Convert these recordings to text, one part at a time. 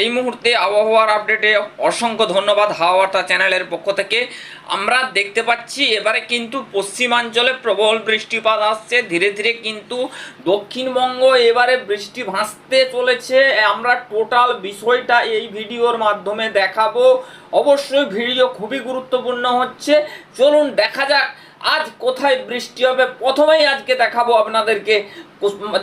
এই মুহূর্তে আবহাওয়ার আপডেটে অসংখ্য ধন্যবাদ হাওয়াটা চ্যানেলের পক্ষ থেকে। আমরা দেখতে পাচ্ছি এবারে কিন্তু পশ্চিমাঞ্চলে প্রবল বৃষ্টিপাত আসছে। ধীরে ধীরে কিন্তু দক্ষিণবঙ্গ এবারে বৃষ্টি ভাসতে চলেছে। আমরা টোটাল বিষয়টা এই ভিডিওর মাধ্যমে দেখাবো। অবশ্যই ভিডিও খুবই গুরুত্বপূর্ণ হচ্ছে। চলুন দেখা যাক আজ কোথায় বৃষ্টি হবে? প্রথমেই আজকে দেখাবো আপনাদেরকে।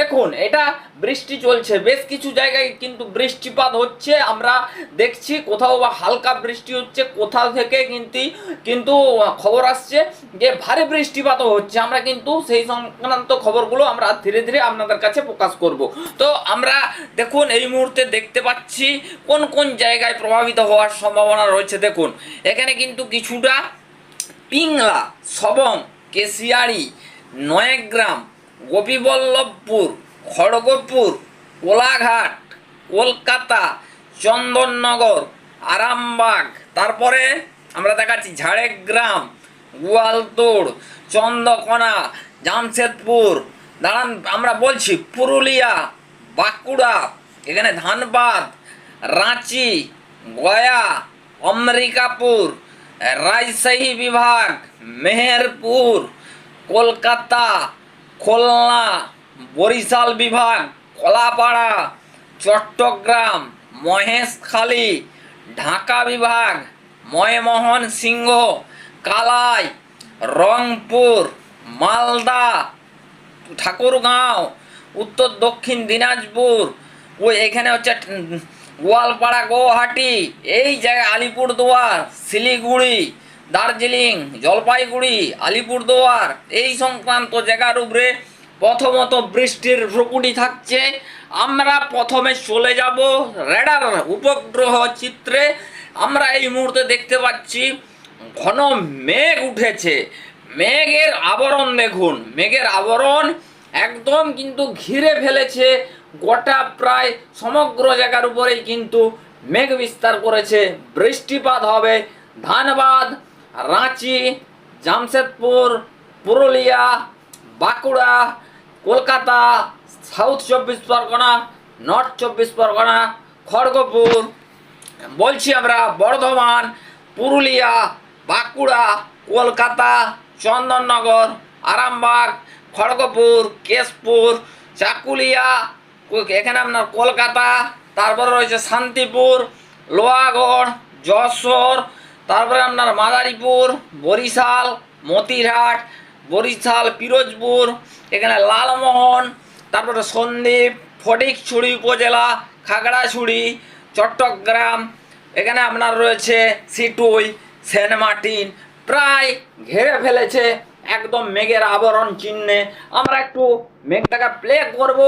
দেখুন, এটা বৃষ্টি চলছে। বেশ কিছু জায়গায় কিন্তু বৃষ্টিপাত হচ্ছে। আমরা দেখছি কোথাও বা হালকা বৃষ্টি হচ্ছে, কোথাও থেকে কিন্তু কিন্তু খবর আসছে যে ভারী বৃষ্টিপাতও হচ্ছে। আমরা কিন্তু সেই সংক্রান্ত খবরগুলো আমরা ধীরে ধীরে আপনাদের কাছে প্রকাশ করব। তো আমরা দেখুন, এই মুহূর্তে দেখতে পাচ্ছি কোন কোন জায়গায় প্রভাবিত হওয়ার সম্ভাবনা রয়েছে। দেখুন, এখানে কিন্তু কিছুটা পিংলা, সবং কেশিয়াড়ি নয়গ্রাম, গোপীবল্লভপুর, খড়গপুর, কোলাঘাট, কলকাতা, চন্দননগর, আরামবাগ। তারপরে আমরা দেখাচ্ছি ঝাড়গ্রাম, গোয়ালতোড়, চন্দ্রকোনা, জামশেদপুর। দাঁড়ান, আমরা বলছি পুরুলিয়া, বাঁকুড়া, এখানে ধানবাদ, রাঁচি, গয়া, অমরিকাপুর। রাজশাহী বিভাগ, মেহেরপুর, কলকাতা, খুলনা, বরিশাল বিভাগ, কলাপাড়া, চট্টগ্রাম, মহেশখালী, ঢাকা বিভাগ ময়মোহন সিংহ কালাই, রংপুর, মালদা, ঠাকুরগাঁও, উত্তর দক্ষিণ দিনাজপুর, ও এখানে হচ্ছে গোয়ালপাড়া গুয়াহাটি এই জায়গায় আলিপুরদুয়ার, শিলিগুড়ি, দার্জিলিং, জলপাইগুড়ি, আলিপুরদুয়ার, এই সংক্রান্ত জায়গার উপরে প্রথমত বৃষ্টির প্রকুটি থাকছে। আমরা প্রথমে চলে যাব রেডার উপগ্রহ চিত্রে। আমরা এই মুহূর্তে দেখতে পাচ্ছি ঘন মেঘ উঠেছে। মেঘের আবরণ দেখুন, মেঘের আবরণ একদম কিন্তু ঘিরে ফেলেছে গোটা প্রায় সমগ্র জায়গার উপরেই কিন্তু মেঘ বিস্তার করেছে। বৃষ্টিপাত হবে ধানবাদ, রাঁচি, জামশেদপুর, পুরুলিয়া, বাঁকুড়া, কলকাতা, সাউথ চব্বিশ পরগনা, নর্থ চব্বিশ পরগনা, খড়গপুর। বলছি আমরা বর্ধমান, পুরুলিয়া, বাঁকুড়া, কলকাতা, চন্দননগর, আরামবাগ, খড়গপুর, কেশপুর, চাকুলিয়া এখানে আপনার কলকাতা, তারপরে রয়েছে শান্তিপুর, লোহাগড়, যশোর, তারপরে আপনার মাদারীপুর, বরিশাল, মতিরহাট, বরিশাল, পিরোজপুর, এখানে লালমোহন, তারপরে সন্দ্বীপ, ফটিকছড়ি উপজেলা, খাগড়াছড়ি, চট্টগ্রাম, এখানে আপনার রয়েছে সিটুই, সেন্ট মার্টিন, প্রায় ঘেরে ফেলেছে একদম মেঘের আবরণ চিহ্নে। আমরা একটু মেঘটাকে প্লে করব।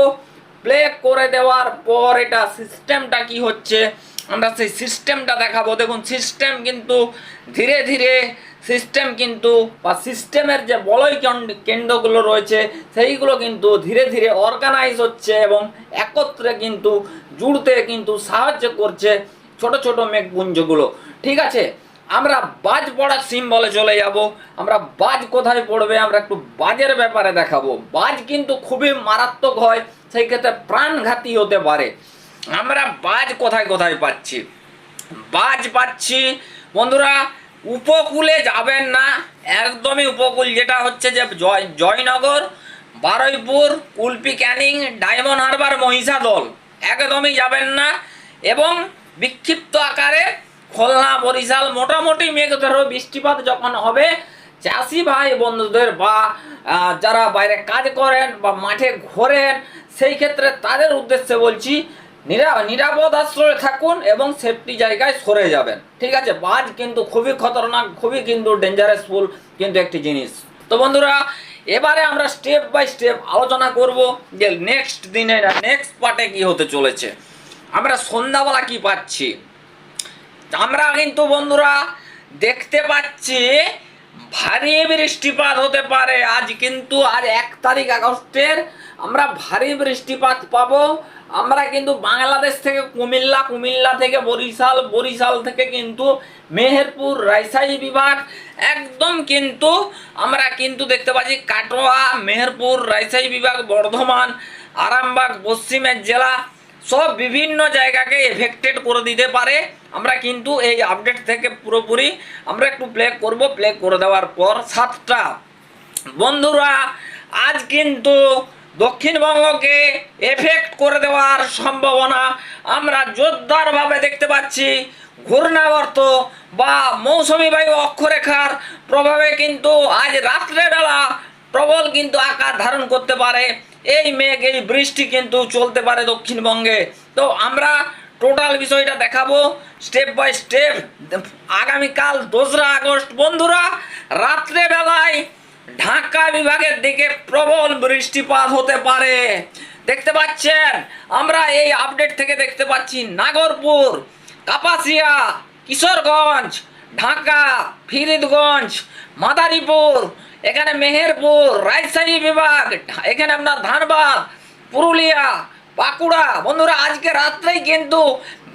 প্লে করে দেওয়ার পর এটা সিস্টেমটা কি হচ্ছে? আমরা সেই সিস্টেমটা দেখাবো। দেখুন সিস্টেম কিন্তু ধীরে ধীরে সিস্টেম কিন্তু বা সিস্টেমের যে বলয় কেন্দ্র- কেন্দ্রগুলো রয়েছে, সেইগুলো কিন্তু ধীরে ধীরে অর্গানাইজ হচ্ছে এবং একত্রে কিন্তু জুড়তে কিন্তু সাহায্য করছে ছোট ছোট মেঘপুঞ্জগুলো ঠিক আছে? আমরা বাজ পড়ার সিম বলে চলে যাব। আমরা বাজ কোথায় পড়বে? আমরা একটু বাজের ব্যাপারে দেখাবো। বাজ কিন্তু খুবই মারাত্মক হয়, সেই ক্ষেত্রে প্রাণঘাতী হতে পারে। আমরা বাজ কোথায় কোথায় পাচ্ছি? বাজ পাচ্ছি, বন্ধুরা, উপকূলে যাবেন না। একদমই উপকূল, যেটা হচ্ছে যে জয়, জয়নগর, বারুইপুর কুলপি ক্যানিং, ডায়মন্ড হারবার, মহিষাদল। একদমই যাবেন না। এবং বিক্ষিপ্ত আকারে খুলনা বরিশাল, মোটামুটি মেঘ ধরো বৃষ্টিপাত যখন হবে, চাষি ভাই, বন্ধুদের বা যারা বাইরে কাজ করেন বা মাঠে ঘোরেন, সেই ক্ষেত্রে তাদের উদ্দেশ্যে বলছি, নিরা, নিরাপদ আশ্রয়ে থাকুন এবং সেফটি জায়গায় সরে যাবেন। ঠিক আছে? বাজ কিন্তু খুবই খতরনাক, খুবই কিন্তু ডেঞ্জারাসফুল কিন্তু একটি জিনিস। তো বন্ধুরা, এবারে আমরা স্টেপ বাই স্টেপ আলোচনা করব যে নেক্সট দিনে নেক্সট পার্টে কি হতে চলেছে। আমরা সন্ধ্যাবেলা কি পাচ্ছি? আমরা কিন্তু বন্ধুরা দেখতে পাচ্ছি, ভারী বৃষ্টিপাত হতে পারে। আজ কিন্তু আর এক তারিখ আগস্টের আমরা ভারী বৃষ্টিপাত পাবো। আমরা কিন্তু বাংলাদেশ থেকে কুমিল্লা কুমিল্লা থেকে বরিশাল বরিশাল থেকে কিন্তু মেহেরপুর, রাজশাহী বিভাগ একদম কিন্তু আমরা কিন্তু দেখতে পাচ্ছি কাটোয়া, মেহেরপুর, রাজশাহী বিভাগ, বর্ধমান, আরামবাগ, পশ্চিমের জেলা সব বিভিন্ন জায়গাকে এফেক্টেড করে দিতে পারে। আমরা কিন্তু এই আপডেট থেকে পুরোপুরি আমরা একটু প্লে করব। প্লে করে দেওয়ার পর সাতটা। বন্ধুরা, আজ কিন্তু দক্ষিণবঙ্গকে এফেক্ট করে দেওয়ার সম্ভাবনা আমরা জোরদারভাবে দেখতে পাচ্ছি। ঘূর্ণাবর্ত বা মৌসুমি বায়ু অক্ষরেখার প্রভাবে কিন্তু আজ রাত্রেবেলা প্রবল কিন্তু আকার ধারণ করতে পারে। এই মেঘ, এই বৃষ্টি কিন্তু চলতে পারে দক্ষিণবঙ্গে। তো আমরা টোটাল বিষয়টা দেখাবো স্টেপ বাই স্টেপ আগামীকাল দোসরা আগস্ট, বন্ধুরা, রাত্রেবেলায় ঢাকা বিভাগের দিকে প্রবল বৃষ্টিপাত হতে পারে। দেখতে পাচ্ছেন, আমরা এই আপডেট থেকে দেখতে পাচ্ছি নাগরপুর, কাপাসিয়া, কিশোরগঞ্জ ঢাকা ফিরিদগঞ্জ মাদারীপুর, এখানে মেহেরপুর, রাজশাহী বিভাগ, এখানে আপনার ধানবাদ, পুরুলিয়া, বাঁকুড়া। বন্ধুরা, আজকে রাত্রেই কিন্তু,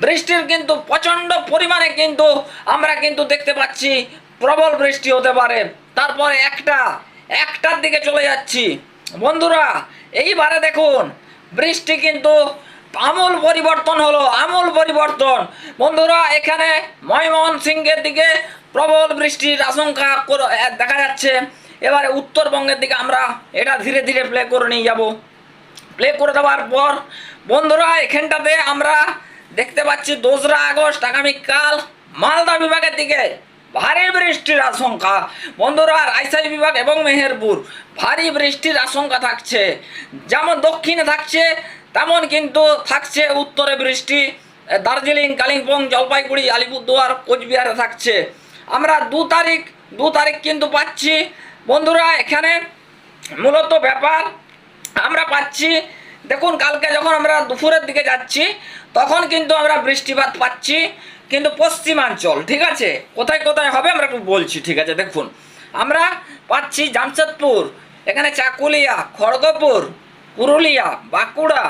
বৃষ্টির কিন্তু প্রচণ্ড পরিমাণে কিন্তু আমরা কিন্তু দেখতে পাচ্ছি, প্রবল বৃষ্টি হতে পারে। তারপরে একটা, একটার দিকে চলে যাচ্ছি। বন্ধুরা, এইবারে দেখুন, বৃষ্টি কিন্তু আমূল পরিবর্তন হলো, আমূল পরিবর্তন। বন্ধুরা, এখানে ময়মোহন সিংহের দিকে প্রবল বৃষ্টির আশঙ্কা দেখা যাচ্ছে। এবারে উত্তরবঙ্গের দিকে আমরা এটা ধীরে ধীরে প্লে করে নিয়ে যাব। প্লে করে দেওয়ার পর, বন্ধুরা, এখানটাতে আমরা দেখতে পাচ্ছি দোসরা আগস্ট, আগামীকাল মালদা বিভাগের দিকে ভারী বৃষ্টির আশঙ্কা। বন্ধুরা, রাজশাহী বিভাগ এবং মেহেরপুর, ভারী বৃষ্টির আশঙ্কা থাকছে। যেমন দক্ষিণে থাকছে তেমন কিন্তু থাকছে উত্তরে বৃষ্টি দার্জিলিং, কালিম্পং, জলপাইগুড়ি, আলিপুরদুয়ার, কোচবিহারে থাকছে। আমরা দু তারিখ দু তারিখ কিন্তু পাচ্ছি। বন্ধুরা, এখানে মূলত ব্যাপার, আমরা পাচ্ছি, দেখুন কালকে যখন আমরা দুপুরের দিকে যাচ্ছি, তখন কিন্তু আমরা বৃষ্টিপাত পাচ্ছি, কিন্তু পশ্চিমাঞ্চল, ঠিক আছে? কোথায় কোথায় হবে আমরা একটু বলছি, ঠিক আছে? দেখুন, আমরা পাচ্ছি জামশেদপুর, এখানে চাকুলিয়া, খড়গপুর পুরুলিয়া, বাঁকুড়া।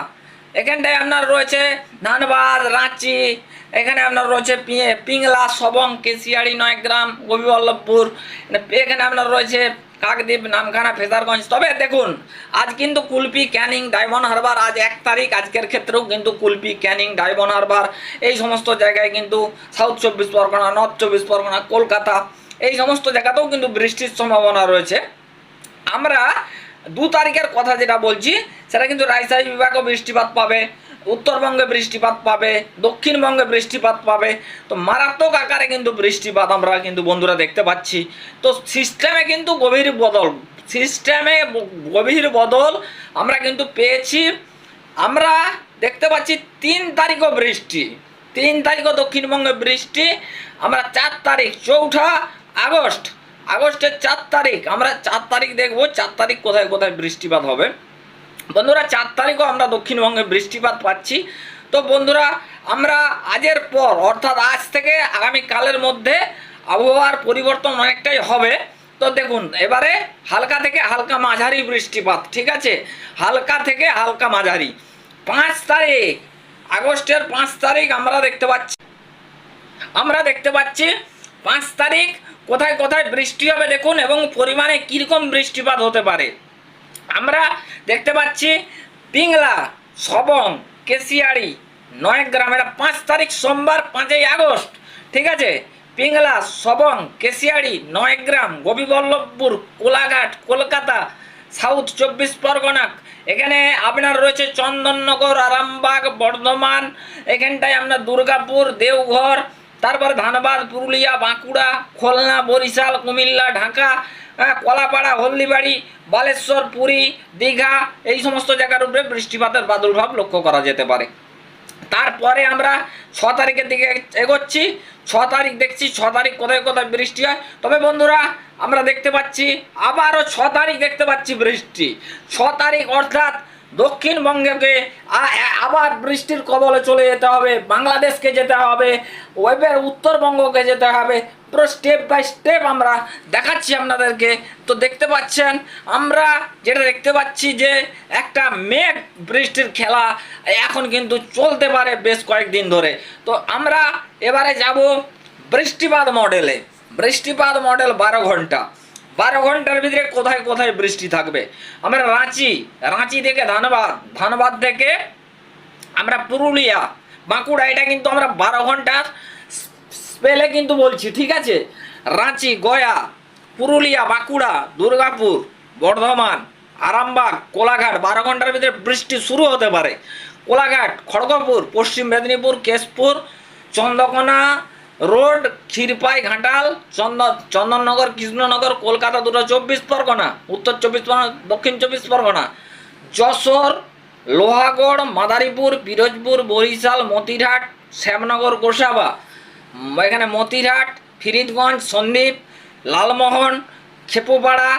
এখানটায় আপনার রয়েছে ধানবাদ, রাঁচি, এখানে আপনার রয়েছে পিংলা, সবং, কেশিয়াড়ি, নয়গ্রাম গোপীবল্লভপুর এখানে আপনার রয়েছে কাকদ্বীপ, নামখানা ফেজারগঞ্জ তবে দেখুন, আজ কিন্তু কুলপি, ক্যানিং, ডায়মন্ড হারবার, আজ এক তারিখ, আজকের ক্ষেত্রেও কিন্তু কুলপি, ক্যানিং, ডায়মন্ড হারবার, এই সমস্ত জায়গায় কিন্তু সাউথ চব্বিশ পরগনা, নর্থ চব্বিশ পরগনা, কলকাতা, এই সমস্ত জায়গাতেও কিন্তু বৃষ্টির সম্ভাবনা রয়েছে। আমরা দু তারিখের কথা যেটা বলছি, সেটা কিন্তু রাজশাহী বিভাগও বৃষ্টিপাত পাবে, উত্তরবঙ্গে বৃষ্টিপাত পাবে, দক্ষিণবঙ্গে বৃষ্টিপাত পাবে। তো মারাত্মক আকারে কিন্তু বৃষ্টিপাত আমরা কিন্তু বন্ধুরা দেখতে পাচ্ছি। তো সিস্টেমে কিন্তু গভীর বদল সিস্টেমে গভীর বদল আমরা কিন্তু পেয়েছি। আমরা দেখতে পাচ্ছি তিন তারিখও বৃষ্টি, তিন তারিখও দক্ষিণবঙ্গে বৃষ্টি, আমরা চার তারিখ, চৌঠা আগস্ট আগস্টের চার তারিখ, আমরা চার তারিখ দেখব, চার তারিখ কোথায় কোথায় বৃষ্টিপাত হবে। বন্ধুরা, চার তারিখও আমরা দক্ষিণবঙ্গে বৃষ্টিপাত পাচ্ছি। তো বন্ধুরা, আমরা আজের পর, অর্থাৎ আজ থেকে আগামী কালের মধ্যে আবহাওয়ার পরিবর্তন অনেকটাই হবে। তো দেখুন, এবারে হালকা থেকে হালকা মাঝারি বৃষ্টিপাত, ঠিক আছে? হালকা থেকে হালকা মাঝারি। পাঁচ তারিখ, আগস্টের পাঁচ তারিখ আমরা দেখতে পাচ্ছি। আমরা দেখতে পাচ্ছি পাঁচ তারিখ কোথায় কোথায় বৃষ্টি হবে দেখুন এবং পরিমাণে কীরকম বৃষ্টিপাত হতে পারে। আমরা দেখতে পাচ্ছি পিংলা, সবং কেশিয়াড়ি নয়গ্রাম, এটা পাঁচ তারিখ সোমবার, পাঁচই আগস্ট, ঠিক আছে? পিংলা, সবং কেশিয়াড়ি নয়গ্রাম, গোপীবল্লভপুর, কোলাঘাট, কলকাতা, সাউথ চব্বিশ পরগনা এখানে আপনার রয়েছে চন্দননগর, আরামবাগ, বর্ধমান, এখানটায় আপনার দুর্গাপুর, দেওঘর তারপর ধানবাদ পুরুলিয়া বাঁকুড়া খুলনা বরিশাল কুমিল্লা ঢাকা হ্যাঁ, কলাপাড়া হলদিবাড়ি বালেশ্বর পুরী দীঘা এই সমস্ত জায়গার উপরে বৃষ্টিপাতের প্রাদুর্ভাব লক্ষ্য করা যেতে পারে। তারপরে আমরা ছ তারিখের দিকে এগোচ্ছি। ছ তারিখ দেখছি ছ তারিখ কোথায় কোথায় বৃষ্টি হয়। তবে বন্ধুরা আমরা দেখতে পাচ্ছি আবারও ছ তারিখ দেখতে পাচ্ছি বৃষ্টি। ছ তারিখ অর্থাৎ দক্ষিণবঙ্গকে আবার বৃষ্টির কবলে চলে যেতে হবে, বাংলাদেশকে যেতে হবে ওয়েবের উত্তরবঙ্গকে যেতে হবে। পুরো স্টেপ বাই স্টেপ আমরা দেখাচ্ছি আপনাদেরকে। তো দেখতে পাচ্ছেন, আমরা যেটা দেখতে পাচ্ছি যে একটা মেঘ বৃষ্টির খেলা এখন কিন্তু চলতে পারে বেশ কয়েকদিন ধরে। তো আমরা এবারে যাব বৃষ্টিপাত মডেলে বৃষ্টিপাত মডেল বারো ঘণ্টা। বারো ঘণ্টার ভিতরে কোথায় কোথায় বৃষ্টি থাকবে? আমরা রাঁচি রাঁচি থেকে ধানবাদ ধানবাদ থেকে আমরা পুরুলিয়া, বাঁকুড়া, এটা কিন্তু আমরা বারো ঘণ্টার স্পেলে কিন্তু বলছি, ঠিক আছে? রাঁচি, গয়া, পুরুলিয়া, বাঁকুড়া, দুর্গাপুর, বর্ধমান, আরামবাগ, কোলাঘাট, বারো ঘণ্টার ভিতরে বৃষ্টি শুরু হতে পারে। কোলাঘাট, খড়গপুর, পশ্চিম মেদিনীপুর, কেশপুর, চন্দ্রকোনা রোড, ক্ষীরপাই, ঘাটাল চন্দ চন্দননগর, কৃষ্ণনগর, কলকাতা দুটো চব্বিশ পরগনা, উত্তর চব্বিশ পরগনা, দক্ষিণ চব্বিশ পরগনা। যশোর, লোহাগড়, মাদারীপুর, পিরোজপুর, বরিশাল, মতিরহাট, শ্যামনগর, গোসাবা। এখানে মতিরহাট, ফিরিদগঞ্জ, সন্দ্বীপ, লালমোহন, খেপুপাড়া,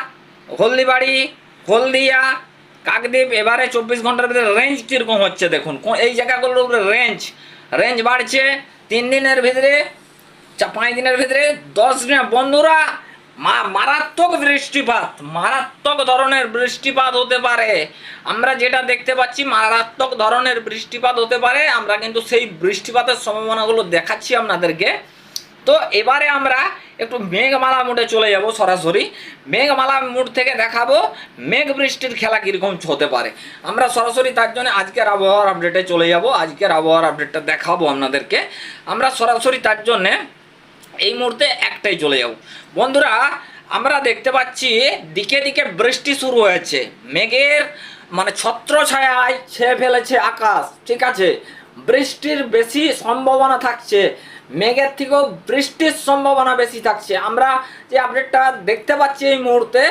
হলদিবাড়ি, হলদিয়া, কাকদ্বীপ, এবারে চব্বিশ ঘণ্টার ভিতরে রেঞ্জ কীরকম হচ্ছে দেখুন। এই জায়গাগুলোর উপরে রেঞ্জ রেঞ্জ বাড়ছে। তিন দিনের ভিতরে চা- পাঁচ দিনের ভিতরে দশ বন্ধুরা, মা- মারাত্মক বৃষ্টিপাত, মারাত্মক ধরনের বৃষ্টিপাত হতে পারে। আমরা যেটা দেখতে পাচ্ছি, মারাত্মক ধরনের বৃষ্টিপাত হতে পারে। আমরা কিন্তু সেই বৃষ্টিপাতের সম্ভাবনাগুলো দেখাচ্ছি আপনাদেরকে। তো এবারে আমরা একটু মেঘমালা মুডে চলে যাব সরাসরি। মেঘমালা মুড থেকে দেখাবো মেঘ বৃষ্টির খেলা কীরকম হতে পারে। আমরা সরাসরি তার জন্য আজকের আবহাওয়ার আপডেটে চলে যাব। আজকের আবহাওয়ার আপডেটটা দেখাবো আপনাদেরকে। আমরা সরাসরি তার জন্যে এই মুহূর্তে একটাই চলে যাব বন্ধুরা, আমরা দেখতে পাচ্ছি দিকে দিকে বৃষ্টি শুরু হয়েছে। মেঘের মানে ছত্র ছায়ায় ছেয়ে ফেলেছে আকাশ, ঠিক আছে? বৃষ্টির বেশি সম্ভাবনা থাকছে। মেঘের থেকেও বৃষ্টির সম্ভাবনা বেশি থাকছে। আমরা যে আপডেটটা দেখতে পাচ্ছি এই মুহূর্তে,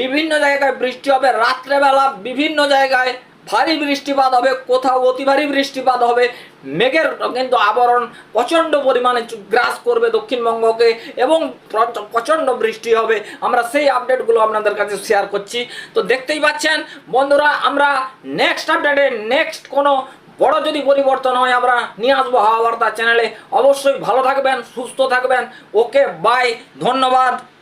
বিভিন্ন জায়গায় বৃষ্টি হবে, রাত্রেবেলা বিভিন্ন জায়গায় ভারী বৃষ্টিপাত হবে, কোথাও অতি ভারী বৃষ্টিপাত হবে। মেঘের কিন্তু আবরণ প্রচণ্ড পরিমাণে গ্রাস করবে দক্ষিণবঙ্গকে এবং প্র- প্রচণ্ড বৃষ্টি হবে। আমরা সেই আপডেটগুলো আপনাদের কাছে শেয়ার করছি। তো দেখতেই পাচ্ছেন, বন্ধুরা, আমরা নেক্সট আপডেটে নেক্সট কোনো বড় যদি পরিবর্তন হয়, আমরা নিয়ে আসব হাওয়া বার্তা চ্যানেলে অবশ্যই ভালো থাকবেন, সুস্থ থাকবেন। ওকে বাই ধন্যবাদ।